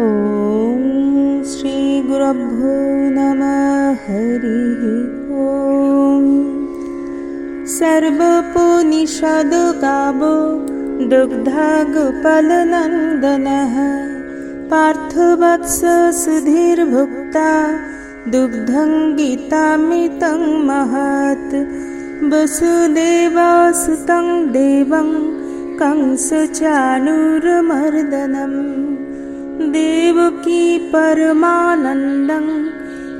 ॐ श्रीगुरभ्यो नमः हरिः ॐ। सर्वपोनिषदगावो दुग्धागोपालनन्दनः पार्थवत्स सुधीर्भुक्ता दुग्धं गीतामृतं महत्। वसुदेवासुतं देवं कंसचाणूरमर्दनम् देवकी परमानन्दं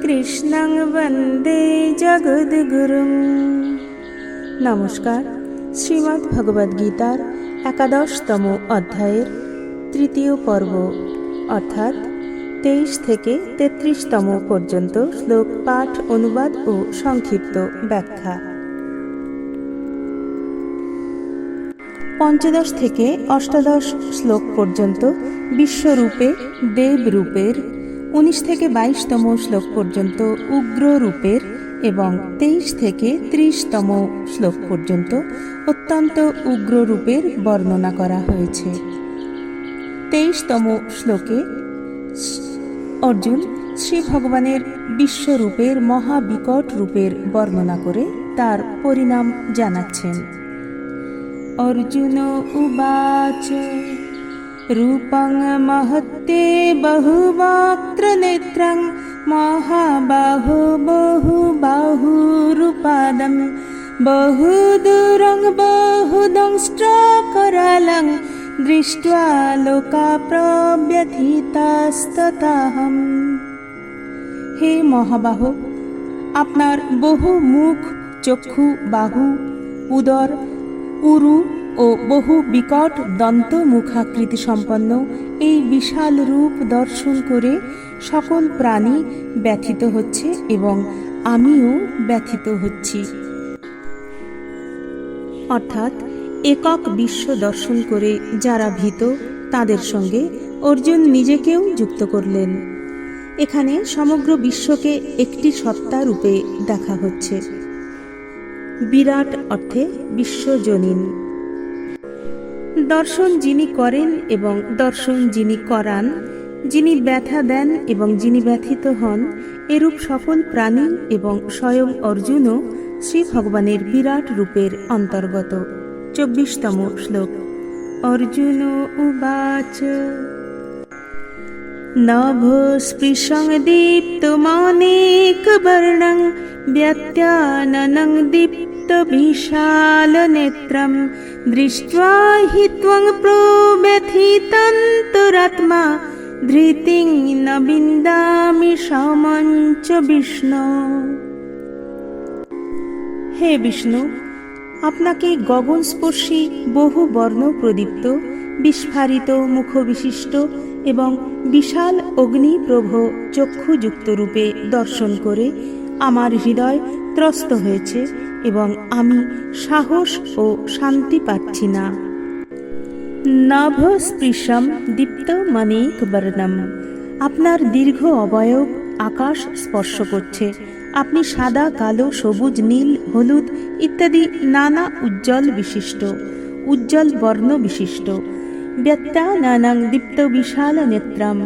কৃষ্ণং বন্দে জগদ্গুরুং নমস্কার শ্রীমদ্ ভগবদ্গীতার একাদশতম অধ্যায়ের তৃতীয় পর্ব অর্থাৎ তেইশ থেকে তেত্রিশতম পর্যন্ত শ্লোক পাঠ অনুবাদ ও সংক্ষিপ্ত ব্যাখ্যা পঞ্চদশ থেকে অষ্টাদশ শ্লোক পর্যন্ত বিশ্বরূপে দেবরূপের, উনিশ থেকে বাইশতম শ্লোক পর্যন্ত উগ্র রূপের এবং তেইশ থেকে ত্রিশতম শ্লোক পর্যন্ত অত্যন্ত উগ্র রূপের বর্ণনা করা হয়েছে। তেইশতম শ্লোকে অর্জুন শ্রী ভগবানের বিশ্বরূপের মহাবিকট রূপের বর্ণনা করে তার পরিণাম জানাচ্ছেন। अर्जुन उवाच रूपं महत्ते बहुवाक्त्रनेत्रं महाबाहो बहुबाहुरुपादं बहुदूरं बहुदंष्ट्राकरालं दृष्ट्वा लोका প্রব্যথিতাস্ততাহম হে মহাবাহ আপনার বহু মুখ চক্ষু বাহু উদর উরু ও বহু বিকট দন্ত মুখাকৃতি সম্পন্ন এই বিশাল রূপ দর্শন করে সকল প্রাণী ব্যথিত হচ্ছে এবং আমিও ব্যথিত হচ্ছি। অর্থাৎ একক বিশ্ব দর্শন করে যারা ভীত, তাদের সঙ্গে অর্জুন নিজেকেও যুক্ত করলেন। এখানে সমগ্র বিশ্বকে একটি সত্তা রূপে দেখা হচ্ছে। বিরাট অর্থে বিশ্বজনীন। দর্শন যিনি করেন এবং দর্শন যিনি করান, যিনি ব্যথা দেন এবং যিনি ব্যথিত হন, এরূপ সকল প্রাণী এবং স্বয়ং অর্জুনও শ্রী ভগবানের বিরাট রূপের অন্তর্গত। চব্বিশতম শ্লোক। অর্জুন উবাচ। নভস্পৃশং দীপ্তমানেকবর্ণং ব্যত্যানनं বিশালনেত্রম दृष्ट्वा हि त्वं प्रव्यथितन्तरात्मा धृतिं न সমঞ্চ বিষ্ণু হে বিষ্ণু, আপনাকে গগনস্পর্শী বহু বর্ণ প্রদীপ্ত বিস্ফারিত, মুখবিশিষ্ট এবং বিশাল অগ্নিপ্রভ চক্ষুযুক্ত রূপে দর্শন করে আমার হৃদয় ত্রস্ত হয়েছে। এবং আমি সাহস ও শান্তি পাচ্ছি না। নভস্পৃশম দীপ্ত মনেক বর্ণম। আপনার দীর্ঘ অবয়ব আকাশ স্পর্শ করছে। আপনি সাদা, কালো, সবুজ, নীল, হলুদ ইত্যাদি নানা উজ্জ্বল বিশিষ্ট, উজ্জ্বল বর্ণ বিশিষ্ট। ব্যত্যা নানাং দীপ্ত বিশাল নেত্রাম।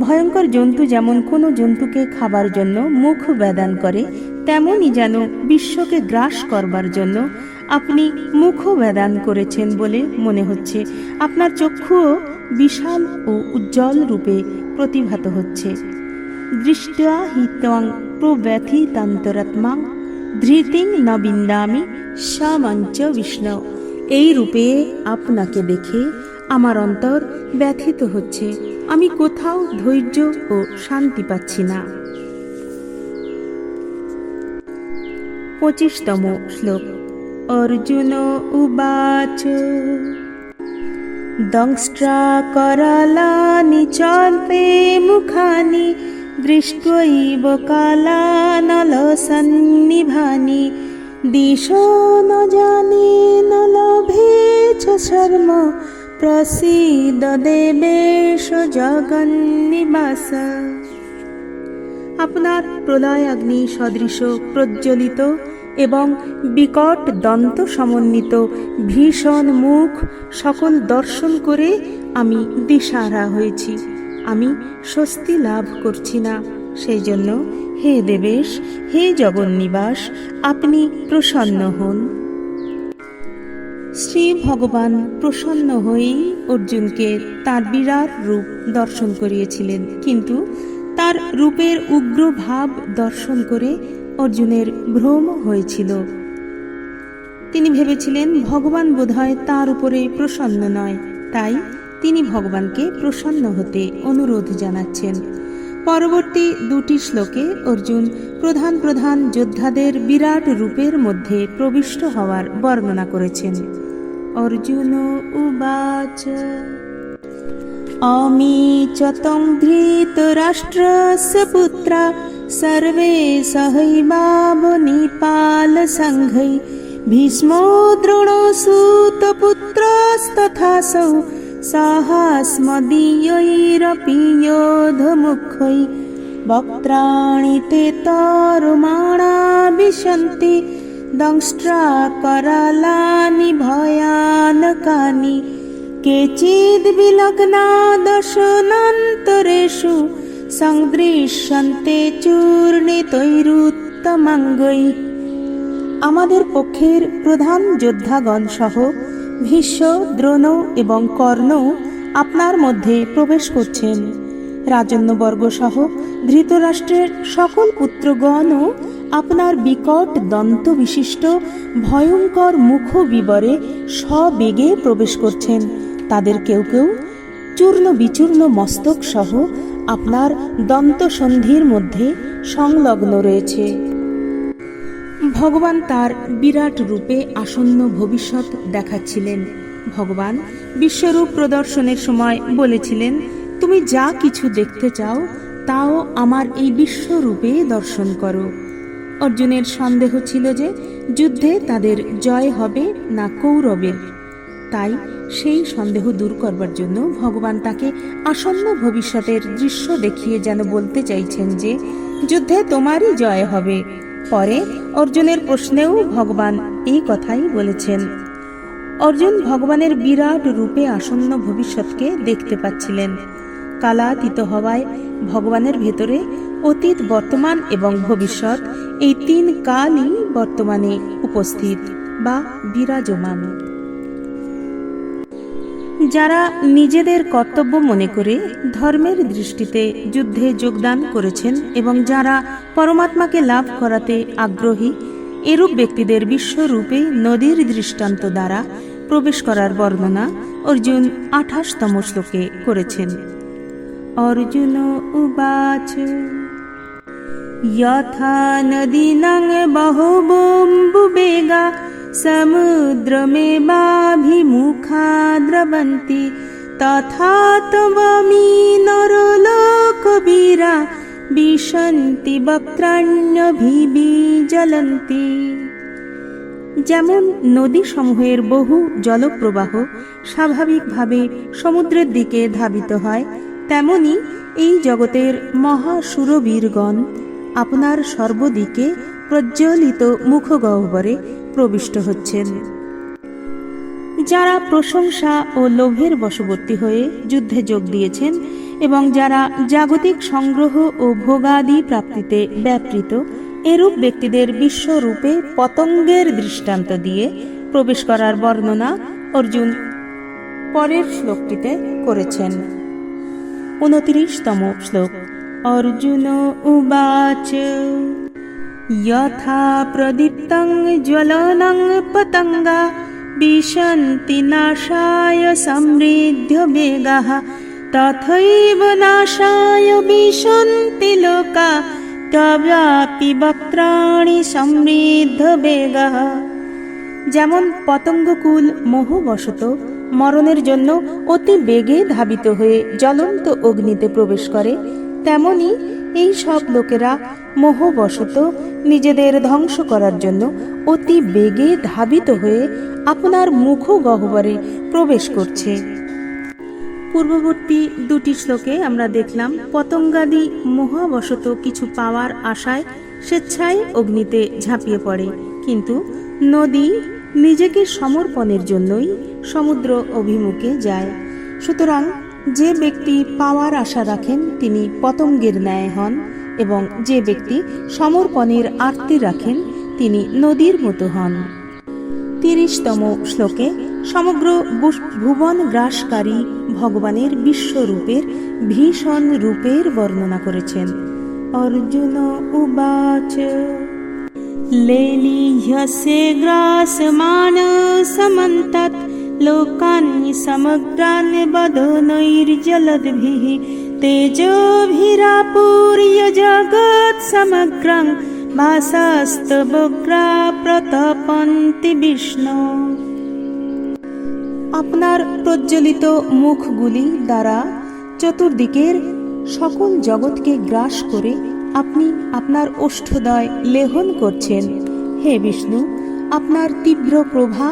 ভয়ঙ্কর জন্তু যেমন কোনো জন্তুকে খাবার জন্য মুখ বেদান করে তেমনই যেন বিশ্বকে গ্রাস করবার জন্য আপনি মুখ বেদান করেছেন বলে মনে হচ্ছে। আপনার চক্ষুও বিশাল ও উজ্জ্বল রূপে প্রতিভাত হচ্ছে। দৃষ্টা হি ত্বং প্রব্যথিতান্তরাত্মা ধৃতিং ন বিন্দামি সমঞ্চ বিষ্ণু। এই রূপে আপনাকে দেখে আমার অন্তর ব্যথিত হচ্ছে। আমি কোথাও ধৈর্য ও শান্তি পাচ্ছি না। পঁচিশতম শ্লোক। অর্জুন উবাচ। দংষ্ট্রা করালা চর্পে মুখানি, দৃষ্টৈব কালানলসন্নিভানি নল সন্নিভানি দিশ ন জানি নল চ শর্ম প্রসিদ দেবেশ জগন্নিবাস। আপনার প্রলয় অগ্নি সদৃশ প্রজ্বলিত এবং বিকট দন্ত সমন্বিত ভীষণ মুখ সকল দর্শন করে আমি দিশারা হয়েছি। আমি স্বস্তি লাভ করছি না। সেই জন্য হে দেবেশ, হে জগন্নিবাস, আপনি প্রসন্ন হন। শ্রী ভগবান প্রসন্ন হয়েই অর্জুনকে তার বিরাট রূপ দর্শন করিয়েছিলেন। কিন্তু তার রূপের উগ্র ভাব দর্শন করে অর্জুনের ভ্রম হয়েছিল। তিনি ভেবেছিলেন ভগবান বোধহয় তার উপরে প্রসন্ন নয়। তাই তিনি ভগবানকে প্রসন্ন হতে অনুরোধ জানাচ্ছেন। পরবর্তী দুটি শ্লোকে অর্জুন প্রধান প্রধান যোদ্ধাদের বিরাট রূপের মধ্যে প্রবিষ্ট হওয়ার বর্ণনা করেছেন। অর্জুন উবাচ। तं धृतराष्ट्रस्य पुत्रा सर्वे सहैवावनिपालसङ्घै भीष्मो द्रोणसूतपुत्रस्तथासौ साहास्मदीयैरपि योधमुखै वक्त्राणि ते तरुमाणा विशन्ति दंष्ट्राकरालानि भयानकानि केचिद्विलग्ना दशनान्तरेषु সংদৃশ্যন্তে চূর্ণিতৈরুত্তমাঙ্গৈ আমাদের পক্ষের প্রধান যোদ্ধাগণ সহ ভীষ্ম দ্রোণ এবং কর্ণ আপনার মধ্যে প্রবেশ করছেন রাজন্যবর্গ সহ ধৃতরাষ্ট্রের সকল পুত্রগণও আপনার বিকট দন্ত বিশিষ্ট ভয়ঙ্কর মুখ বিবরে সবেগে প্রবেশ করছেন তাদের কেউ কেউ চূর্ণ বিচূর্ণ মস্তক সহ আপনার দন্তসন্ধির মধ্যে সংলগ্ন রয়েছে। ভগবান তার বিরাট রূপে আসন্ন ভবিষ্যৎ দেখাচ্ছিলেন। ভগবান বিশ্বরূপ প্রদর্শনের সময় বলেছিলেন, তুমি যা কিছু দেখতে চাও, তাও আমার এই বিশ্বরূপে দর্শন করো। অর্জুনের সন্দেহ ছিল যে যুদ্ধে তাদের জয় হবে না কৌরবের। তাই সেই সন্দেহ দূর করবার জন্য ভগবান তাকে আসন্ন ভবিষ্যতের দৃশ্য দেখিয়ে যেন বলতে চাইছেন যে, যুদ্ধে তোমারই জয় হবে। পরে অর্জুনের প্রশ্নেও ভগবান এই কথাই বলেছেন। অর্জুন ভগবানের বিরাট রূপে আসন্ন ভবিষ্যৎকে দেখতে পাচ্ছিলেন। কালাতীত হওয়ায় ভগবানের ভেতরে অতীত, বর্তমান এবং ভবিষ্যৎ এই তিন কালই বর্তমানে উপস্থিত বা বিরাজমান। যারা নিজেদের কর্তব্য মনে করে ধর্মের দৃষ্টিতে যুদ্ধে যোগদান করেছেন এবং যারা পরমাত্মাকে লাভ করাতে আগ্রহী এরূপ ব্যক্তিদের বিশ্বরূপে নদীর দৃষ্টান্ত দ্বারা প্রবেশ করার বর্ণনা অর্জুন আঠাশতম শ্লোকে করেছেন অর্জুন উবাচ यथा नदीनां बहुबोम्बुवेगा समुद्रमेवाभिमुखा द्रवन्ति तथा तवामि नरलोकवीरा विशन्ति वक्त्राण्यभिविज्वलन्ति যেমন নদী সমূহের বহু জলপ্রবাহ স্বাভাবিকভাবে সমুদ্রের দিকে ধাবিত হয় তেমনি এই জগতের মহাসুরবীরগণ আপনার সর্বদিকে প্রজ্বলিত মুখগহ্বরে প্রবিষ্ট হচ্ছেন। যারা প্রশংসা ও লোভের বশবর্তী হয়ে যুদ্ধে যোগ দিয়েছেন এবং যারা জাগতিক সংগ্রহ ও ভোগাদি প্রাপ্তিতে ব্যাপৃত, এরূপ ব্যক্তিদের বিশ্বরূপে পতঙ্গের দৃষ্টান্ত দিয়ে প্রবেশ করার বর্ণনা অর্জুন পরের শ্লোকটিতে করেছেন। উনত্রিশতম শ্লোক। অর্জুন উবাচ। यथा प्रदीप्तं ज्वलनं पतङ्गा विशन्ति नाशाय समृद्ध्यवेगाः तथैव नाशाय विशन्ति लोका तवापि वक्त्राणि समृद्धवेगः যেমন পতঙ্গকুল মোহবশত মরণের জন্য অতি বেগে ধাবিত হয়ে জ্বলন্ত অগ্নিতে প্রবেশ করে তেমনি এই সব লোকেরা মোহবশত নিজেদের ধ্বংস করার জন্য অতি বেগে ধাবিত হয়ে আপনার মুখ গহ্বরে প্রবেশ করছে। পূর্ববর্তী দুটি শ্লোকে আমরা দেখলাম, পতঙ্গাদি মোহবশত কিছু পাওয়ার আশায় স্বেচ্ছায় অগ্নিতে ঝাঁপিয়ে পড়ে। কিন্তু নদী নিজেকে সমর্পণের জন্যই সমুদ্র অভিমুখে যায়। সুতরাং যে ব্যক্তি পাওয়ার আশা রাখেন, তিনি পতঙ্গের ন্যায় হন এবং যে ব্যক্তি সমর্পণের আরতি রাখেন, তিনি নদীর মতো হন। তিরিশতম শ্লোকে সমগ্র ভুবন গ্রাসকারী ভগবানের বিশ্বরূপের ভীষণ রূপের বর্ণনা করেছেন। অর্জুন উবাচ লেলিহ্যসে গ্রাসমান সমন্তত लोकान् समग्रान् वदनैर्जलद्भिः तेजोभिरापूर्य जगत् समग्रं भासास्तवग्रा प्रतपन्ति বিষ্ণু আপনার প্রজ্বলিত মুখগুলি দ্বারা চতুর্দিকের সকল জগৎকে গ্রাস করে আপনি আপনার ওষ্ঠদয় লেহন করছেন হে বিষ্ণু আপনার তীব্র প্রভা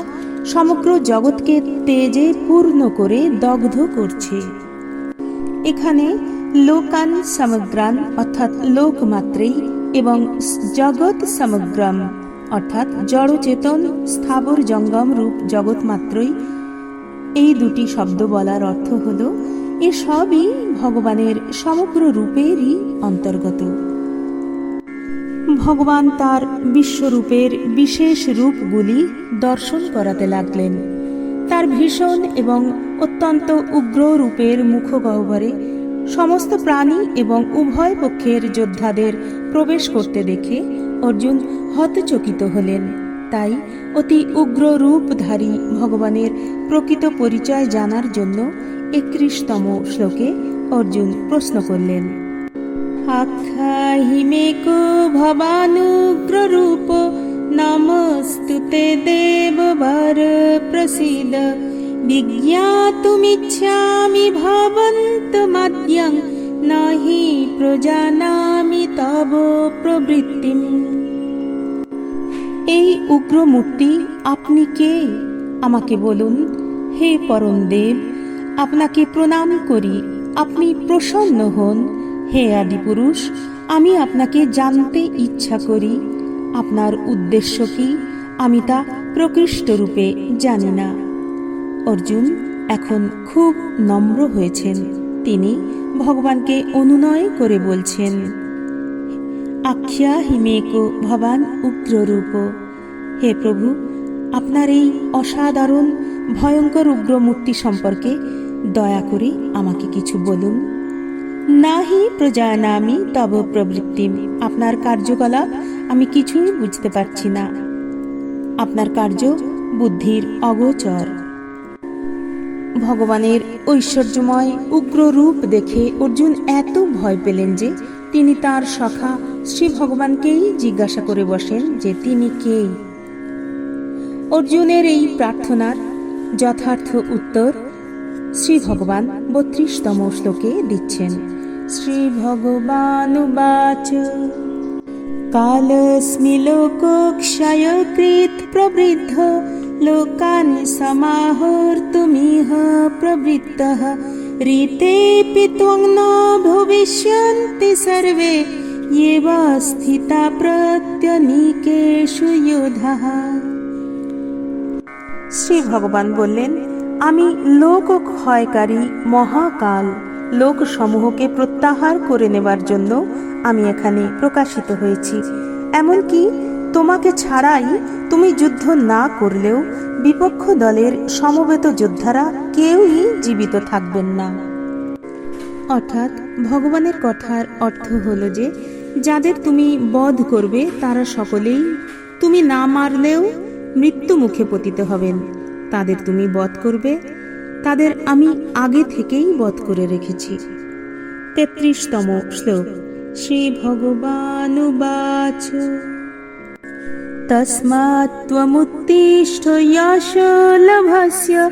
সমগ্র জগৎকে তেজে পূর্ণ করে দগ্ধ করছে। এখানে লোকান সমগ্রান অর্থাৎ লোকমাত্রেই এবং জগৎ সমগ্রম অর্থাৎ জড়চেতন স্থাবর জঙ্গম রূপ জগৎ মাত্রই এই দুটি শব্দ বলার অর্থ হল, এ সবই ভগবানের সমগ্র রূপেরই অন্তর্গত। ভগবান তার বিশ্বরূপের বিশেষ রূপগুলি দর্শন করাতে লাগলেন। তার ভীষণ এবং অত্যন্ত উগ্র রূপের মুখগহ্বরে সমস্ত প্রাণী এবং উভয় পক্ষের যোদ্ধাদের প্রবেশ করতে দেখে অর্জুন হতচকিত হলেন। তাই অতি উগ্র রূপধারী ভগবানের প্রকৃত পরিচয় জানার জন্য একত্রিশতম শ্লোকে অর্জুন প্রশ্ন করলেন। আখ্যাহি মেকো ভবানুগ্ররূপ নমস্তু তে দেববার প্রসীদ বিজ্ঞাতুমিচ্ছামি ভবন্তমাদ্যং নাহি প্রজানামি তব প্রবৃত্তিম এই উগ্র মূর্তি আপনি কে? আমাকে বলুন। হে পরম দেব আপনাকে প্রণাম করি। আপনি প্রসন্ন হন। হে আদিপুরুষ, আমি আপনাকে জানতে ইচ্ছা করি, আপনার উদ্দেশ্য কি? আমি তা প্রকৃষ্ট রূপে জানি না। অর্জুন এখন খুব নম্র হয়েছেন। তিনি ভগবানকে অনুনয় করে বলছেন, আখ্যা হিমেকো ভবান উগ্ররূপ। হে প্রভু, আপনার এই অসাধারণ, ভয়ঙ্কর উগ্র মূর্তি সম্পর্কে দয়া করে আমাকে কিছু বলুন। নাহি প্রজানামি তব প্রবৃত্তি। আপনার কার্যকলাপ আমি কিছুই বুঝতে পারছি না। আপনার কার্য বুদ্ধির অগোচর। ভগবানের ঐশ্বর্যময় উগ্র রূপ দেখে অর্জুন এত ভয় পেলেন যে তিনি তার সখা শ্রী ভগবানকেই জিজ্ঞাসা করে বসেন যে তিনি কে। অর্জুনের এই প্রার্থনার যথার্থ উত্তর শ্রী ভগবান বত্রিশতম শ্লোকে দিচ্ছেন। श्रीभगवानुवाच कालस्मि लोकोक्षयकृत्प्रवृद्ध लोकान् समाहर्तुमिह प्रवृत्तः रीतेऽपि त्वं न भविष्यन्ति सर्वे ये वा स्थिता प्रत्यनीकेषु योधः শ্রী ভগবান বললেন আমি লোক ক্ষয়কারী লোক সমূহকে প্রত্যাহার করে নেবার জন্য আমি এখানে প্রকাশিত হয়েছি। এমনকি তোমাকে ছাড়াই তুমি যুদ্ধ না করলেও বিপক্ষ দলের সমবেত যোদ্ধারা কেউই জীবিত থাকবেন না। অর্থাৎ ভগবানের কথার অর্থ হলো যে, যাদের তুমি বধ করবে তারা সকলেই তুমি না মারলেও মৃত্যু মুখে পতিত হবেন। তাদের তুমি বধ করবে তাদের আমি আগে থেকেই বধ করে রেখেছি। তেত্রিশতম শ্লোক। শ্রী ভগবানুবাচ তস্মাৎ ত্বমুত্তিষ্ঠ যশোলভস্য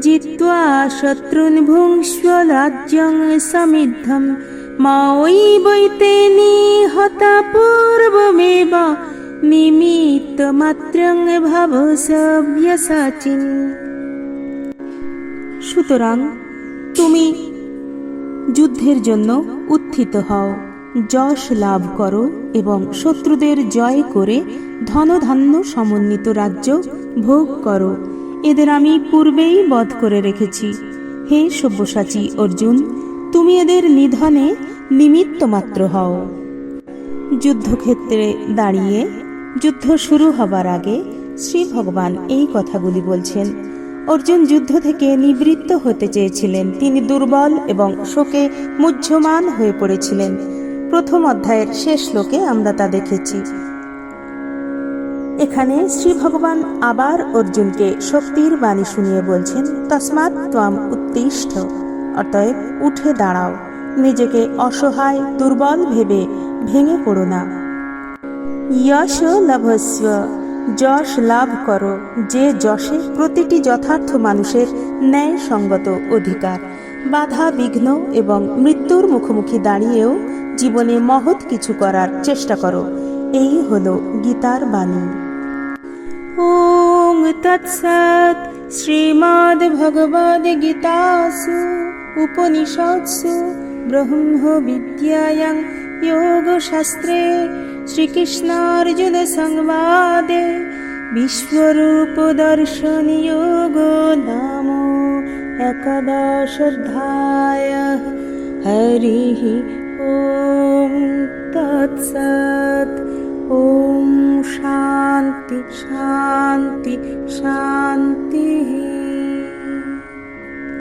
জিত্বা শত্রুন ভুঙ্ক্ষ্ব রাজ্যং সমিদ্ধম। মায়ৈবৈতে নিহতা পূর্বমেব, নিমিত্তমাত্রং ভব সব্যসাচিন সুতরাং তুমি যুদ্ধের জন্য উত্থিত হও। যশ লাভ করো এবং শত্রুদের জয় করে ধনধান্য সমন্বিত রাজ্য ভোগ করো। এদের আমি পূর্বেই বধ করে রেখেছি। হে সব্যসাচী অর্জুন, তুমি এদের নিধনে নিমিত্ত মাত্র হও। যুদ্ধক্ষেত্রে দাঁড়িয়ে যুদ্ধ শুরু হবার আগে শ্রী ভগবান এই কথাগুলি বলছেন অর্জুন যুদ্ধ থেকে নিবৃত্ত হতে চেয়েছিলেন। তিনি দুর্বল এবং শোকে মুহ্যমান হয়ে পড়েছিলেন। প্রথম অধ্যায়ের শেষ শ্লোকে আমরা তা দেখেছি। এখানে শ্রী ভগবান আবার অর্জুনকে শক্তির বাণী শুনিয়ে বলছেন, তসমাৎ ত্বাম উত্তিষ্ঠ, অতএব উঠে দাঁড়াও। নিজেকে অসহায়, দুর্বল ভেবে ভেঙে পড়ো না। যশ লাভস্য যশ লাভ করো যে যশে প্রতিটি যথার্থ মানুষের ন্যায় সঙ্গত অধিকার বাধা বিঘ্ন এবং মৃত্যুর মুখোমুখি দাঁড়িয়েও জীবনে মহৎ কিছু করার চেষ্টা করো এই হলো গীতার বাণী ॐ तत्सत् श्रीमद्भगवद्गीतासु उपनिषत्सु ब्रह्मविद्यायां योगशास्त्रे श्रीकृष्णार्जुनसंवादे विश्वरूपदर्शनयोगो नाम एकादशोऽध्यायः हरिः ॐ तत्सत्। ॐ शान्ति शान्ति शान्तिः